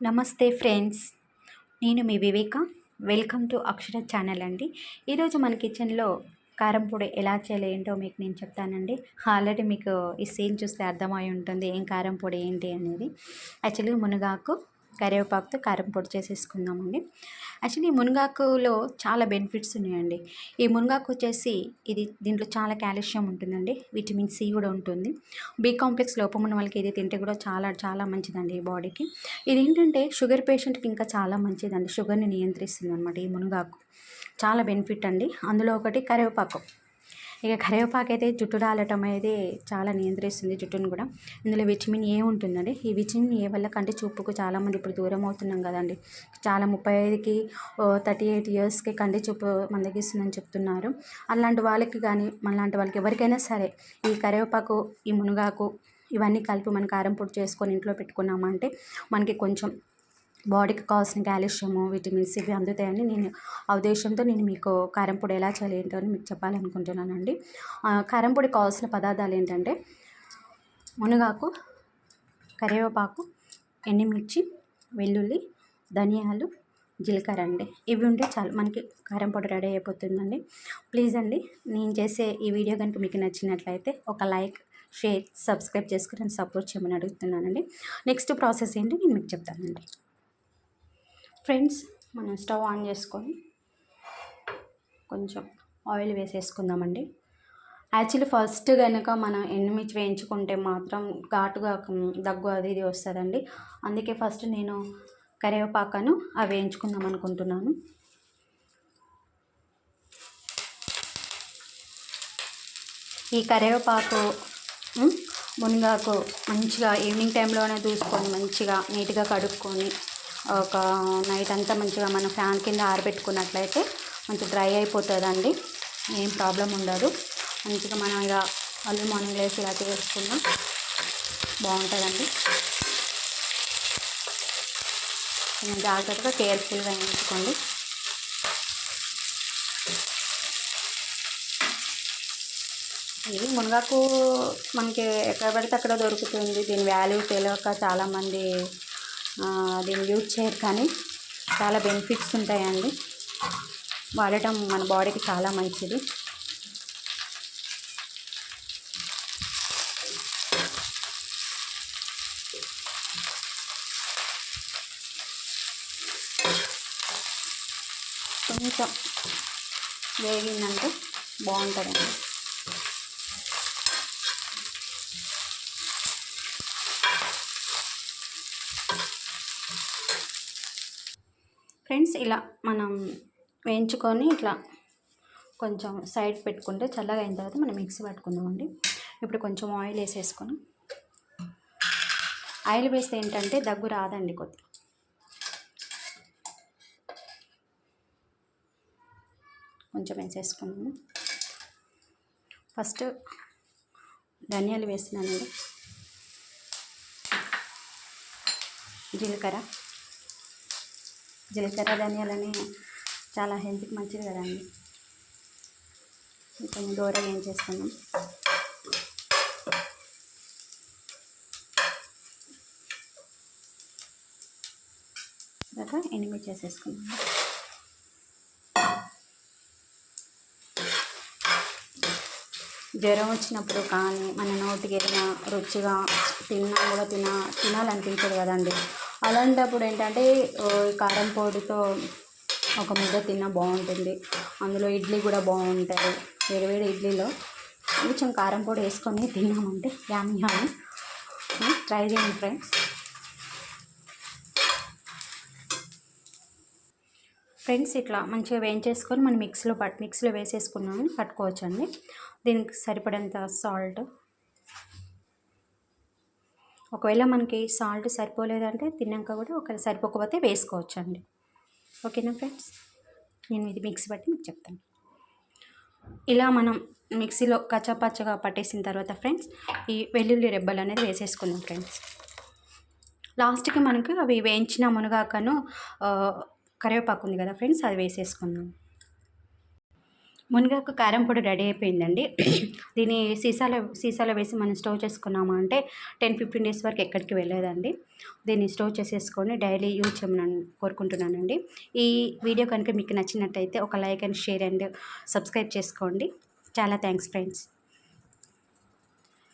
నమస్తే ఫ్రెండ్స్ నేను మీ Viveka. Welcome to Akshara channel అండి. ఈరోజు మన కిచెన్లో కారం పొడి ఎలా చేయాలి ఏంటో మీకు నేను చెప్తానండి. ఆల్రెడీ మీకు ఈ సీన్ చూస్తే అర్థమై ఉంటుంది ఏం కారం పొడి ఏంటి అనేది. యాక్చువల్గా మునగాకు కరివేపాకుతో కారం పొడి చేసేసుకుందామండి. యాక్చువల్లీ మునగాకులో చాలా బెనిఫిట్స్ ఉన్నాయండి. ఈ మునగాకు వచ్చేసి ఇది దీంట్లో చాలా కాల్షియం ఉంటుందండి. విటమిన్ సి కూడా ఉంటుంది. బి కాంప్లెక్స్ లోపం ఉన్న వాళ్ళకి ఇది తింటే కూడా చాలా చాలా మంచిదండి ఈ బాడీకి. ఇది ఏంటంటే షుగర్ పేషెంట్కి ఇంకా చాలా మంచిదండి. షుగర్ని నియంత్రిస్తుంది అనమాట ఈ మునగాకు. చాలా బెనిఫిట్ అండి. అందులో ఒకటి కరివేపాకు. ఇక కరివేపాకు అయితే జుట్టు రాలటం అనేది చాలా నియంత్రిస్తుంది జుట్టును కూడా. ఇందులో విటమిన్ ఏ ఉంటుందండి? ఈ విటమిన్ ఏ వల్ల కంటి చూపుకు చాలామంది ఇప్పుడు దూరం అవుతున్నాం కదండి. చాలా ముప్పై ఐదుకి థర్టీ ఎయిట్ ఇయర్స్కి కంటి చూపు మందగిస్తుందని చెప్తున్నారు. అలాంటి వాళ్ళకి కానీ మనలాంటి వాళ్ళకి ఎవరికైనా సరే ఈ కరివేపాకు ఈ మునగాకు ఇవన్నీ కలిపి మన కారం పొడి చేసుకొని ఇంట్లో పెట్టుకున్నామంటే మనకి కొంచెం బాడీకి కావాల్సిన క్యాల్షియము విటమిన్స్ ఇవి అందుతాయని నేను ఆ ఉద్దేశంతో నేను మీకు కారం పొడి ఎలా చేయాలి ఏంటో అని మీకు చెప్పాలనుకుంటున్నానండి. కారంపొడి కారం పొడి కావాల్సిన పదార్థాలు ఏంటంటే మునగాకు కరివేపాకు ఎండుమిర్చి వెల్లుల్లి ధనియాలు జీలకర్ర అండి. ఇవి ఉంటే చాలు మనకి కారం పొడి రెడీ అయిపోతుందండి. ప్లీజ్ అండి నేను చేసే ఈ వీడియో కనుక మీకు నచ్చినట్లయితే ఒక లైక్ షేర్ సబ్స్క్రైబ్ చేసుకుని సపోర్ట్ చేయమని అడుగుతున్నానండి. నెక్స్ట్ ప్రాసెస్ ఏంటి నేను మీకు చెప్తానండి. ఫ్రెండ్స్ మనం స్టవ్ ఆన్ చేసుకొని కొంచెం ఆయిల్ వేసేసుకుందామండి. యాక్చువల్లీ ఫస్ట్ కనుక మనం ఎండుమిర్చి వేయించుకుంటే మాత్రం ఘాటుగా దగ్గు అది ఇది వస్తుందండి. అందుకే ఫస్ట్ నేను కరివేపాకను అవి వేయించుకుందాం అనుకుంటున్నాను. ఈ కరివేపాకు మునగాకు మంచిగా ఈవినింగ్ టైంలోనే చూసుకొని మంచిగా నీట్గా కడుక్కొని ఒక నైట్ అంతా మంచిగా మనం ఫ్యాన్ కింద ఆరబెట్టుకున్నట్లయితే మంచి డ్రై అయిపోతుందండి. ఏం ప్రాబ్లం ఉండదు. మంచిగా మనం ఇక అల్లు మార్నింగ్ లేసి ఇలా చేసుకున్నాం బాగుంటుందండి. కొంచెం జాగ్రత్తగా కేర్ఫుల్గా వేయించుకోండి. ఇది మునగాకు మనకి ఎక్కడ పడితే అక్కడ దొరుకుతుంది. దీని వాల్యూ తెలియక చాలామంది దీన్ని యూజ్ చేయరు కానీ చాలా బెనిఫిట్స్ ఉంటాయండి. వాడటం మన బాడీకి చాలా మంచిది. కొంచెం వేగిందంటే బాగుంటుందండి. ఫ్రెండ్స్ ఇలా మనం వేయించుకొని ఇట్లా కొంచెం సైడ్ పెట్టుకుంటే చల్లగా అయిన తర్వాత మనం మిక్సీ పట్టుకుందామండి. ఇప్పుడు కొంచెం ఆయిల్ వేసేసుకొని. ఆయిల్ వేస్తే ఏంటంటే దగ్గు రాదండి కొద్ది. కొంచెం వేసేసుకున్నాము ఫస్ట్ ధనియాలు వేసినానండి జీలకర్ర. జీలకర్ర ధనియాలని చాలా హెల్త్కి మంచిది కదండి. కొంచెం దూరగా ఏం చేసుకున్నాం తర్వాత ఎనిమిది చేసేసుకున్నాం జ్వరం వచ్చినప్పుడు కానీ మన నోటికి ఏదైనా రుచిగా తిన్నా కూడా తిన తినాలనిపించదు కదండి. అలాంటప్పుడు ఏంటంటే కారం పొడితో ఒక ముద్ద తిన్నా బాగుంటుంది. అందులో ఇడ్లీ కూడా బాగుంటుంది. వేడివేడి ఇడ్లీలో కొంచెం కారం పొడి వేసుకొని తిన్నామంటే యామి యామి ట్రై చేయండి ఫ్రెండ్స్ ఫ్రెండ్స్ ఇట్లా మంచిగా వేయించేసుకొని మనం మిక్సీలో పట్ మిక్సీలో వేసేసుకున్నాము పట్టుకోవచ్చండి. దీనికి సరిపడేంత సాల్ట్ ఒకవేళ మనకి సాల్ట్ సరిపోలేదంటే తిన్నాక కూడా ఒకవేళ సరిపోకపోతే వేసుకోవచ్చు అండి ఓకేనా ఫ్రెండ్స్? నేను ఇది మిక్సీ బట్టి మీకు చెప్తాను. ఇలా మనం మిక్సీలో కచ్చాపచ్చగా పట్టేసిన తర్వాత ఫ్రెండ్స్ ఈ వెల్లుల్లి రెబ్బలు అనేది వేసేసుకుందాం ఫ్రెండ్స్. లాస్ట్కి మనకు అవి వేయించిన మునగాకను కరివేపాకు ఉంది కదా ఫ్రెండ్స్ అది వేసేసుకుందాం. మునగాకు కారం పొడి రెడీ అయిపోయిందండి. దీన్ని సీసాలో సీసాలో వేసి మనం స్టోర్ చేసుకున్నాము అంటే టెన్ ఫిఫ్టీన్ డేస్ వరకు ఎక్కడికి వెళ్ళలేదండి దీన్ని స్టోర్ చేసేసుకొని డైలీ యూజ్ చేయమని కోరుకుంటున్నానండి. ఈ వీడియో కనుక మీకు నచ్చినట్టయితే ఒక like and share and subscribe చేసుకోండి. చాలా థ్యాంక్స్ ఫ్రెండ్స్.